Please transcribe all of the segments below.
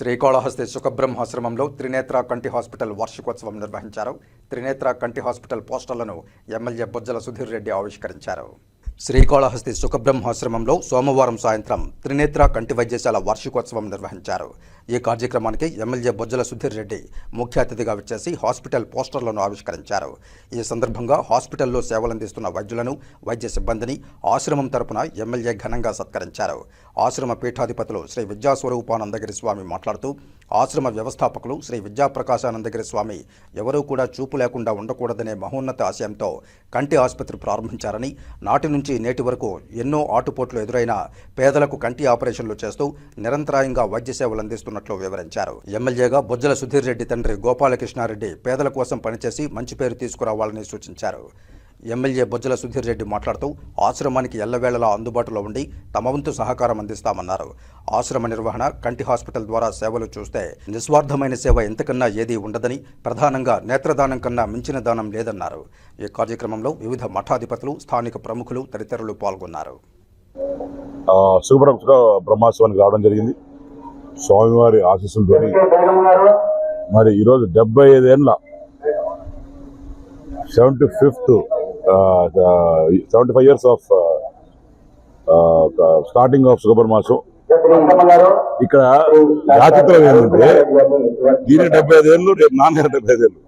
శ్రీకాళహస్తి సుఖబ్రహ్మాశ్రమంలో త్రినేత్ర కంటి హాస్పిటల్ వార్షికోత్సవం నిర్వహించారు. త్రినేత్ర కంటి హాస్పిటల్ పోస్టర్లను ఎమ్మెల్యే బొజ్జల సుధీర్ రెడ్డి ఆవిష్కరించారు. శ్రీకాళహస్తి సుఖబ్రహ్మాశ్రమంలో సోమవారం సాయంత్రం త్రినేత్ర కంటి వైద్యశాల వార్షికోత్సవం నిర్వహించారు. ఈ కార్యక్రమానికి ఎమ్మెల్యే బొజ్జల సుధీర్ రెడ్డి ముఖ్య అతిథిగా వచ్చేసి హాస్పిటల్ పోస్టర్లను ఆవిష్కరించారు. ఈ సందర్భంగా హాస్పిటల్లో సేవలందిస్తున్న వైద్యులను వైద్య సిబ్బందిని ఆశ్రమం తరపున ఎమ్మెల్యే ఘనంగా సత్కరించారు. ఆశ్రమ పీఠాధిపతులు శ్రీ విద్యాస్వరూపానందగిరి స్వామి మాట్లాడుతూ ఆశ్రమ వ్యవస్థాపకులు శ్రీ విద్యాప్రకాశానందగిరి స్వామి ఎవరూ కూడా చూపు లేకుండా ఉండకూడదనే మహోన్నత ఆశయంతో కంటి ఆసుపత్రి ప్రారంభించారని నాటి నుంచి నేటి వరకు ఎన్నో ఆటుపోట్లు ఎదురైన పేదలకు కంటి ఆపరేషన్లు చేస్తూ నిరంతరాయంగా వైద్య సేవలు అందిస్తున్నట్లు వివరించారు. ఎమ్మెల్యేగా బొజ్జల సుధీర్ రెడ్డి తండ్రి గోపాలకృష్ణారెడ్డి పేదల కోసం పనిచేసి మంచి పేరు తీసుకురావాలని సూచించారు. ఎమ్మెల్యే బొజ్జల సుధీర్ రెడ్డి మాట్లాడుతూ ఆశ్రమానికి ఎల్లవేళలా అందుబాటులో ఉండి తమ వంతు సహకారం అందిస్తామన్నారు. ఆశ్రమ నిర్వహణ కంటి హాస్పిటల్ ద్వారా సేవలు చూస్తే నిస్వార్థమైన సేవ ఎంతకన్నా ఏదీ ఉండదని ప్రధానంగా నేత్రదానం కన్నా మించిన దానం లేదన్నారు. ఈ కార్యక్రమంలో వివిధ మఠాధిపతులు స్థానిక ప్రముఖులు తదితరులు పాల్గొన్నారు. ఆ, బ్రహ్మోత్సవానికి రావడం జరిగింది. స్వామివారి ఆశీస్సులతో మరి ఈరోజు డెబ్బై ఐదేళ్ళ seventy fifth seventy five years of starting of Subrahmanyam ఇక్కడ జాతిత్వం ఏంటంటే దీని డెబ్బై ఐదేళ్ళు రేపు నాన్నగారు డెబ్బై ఐదేళ్ళు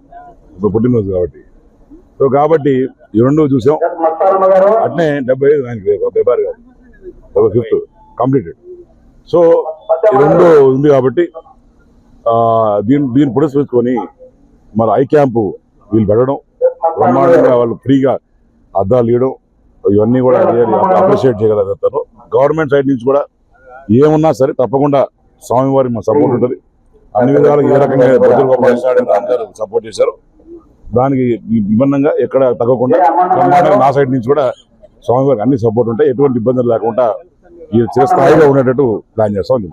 ఇప్పుడు పుట్టినరోజు కాబట్టి. సో కాబట్టి ఈ రెండు చూసాం. అట్నే డెబ్బై ఐదు ఆయనకి రేపు డెబ్బై కాదు. డెబ్బై ఫిఫ్త్ కంప్లీటెడ్. సో ఈ రెండు ఉంది కాబట్టి దీని దీన్ని దీన్ని పురస్కరించుకొని మరి ఐ క్యాంపు వీళ్ళు పెట్టడం. బ్రహ్మాండంగా వాళ్ళు ఫ్రీగా అద్దాలు ఇవ్వడం ఇవన్నీ కూడా అప్రిషియేట్ చేయగలుగుతారు. గవర్నమెంట్ సైడ్ నుంచి కూడా ఏమున్నా సరే తప్పకుండా స్వామివారి మా సపోర్ట్ ఉంటుంది. అన్ని విధాలుగా ఏ రకంగా గారు సపోర్ట్ చేశారు దానికి విభిన్నంగా ఎక్కడ తగ్గకుండా నా సైడ్ నుంచి కూడా స్వామివారికి అన్ని సపోర్ట్ ఉంటాయి ఎటువంటి ఇబ్బందులు లేకుండా ఈ చిరస్థాయిగా ఉండేటట్టు ప్లాన్ చేస్తాం.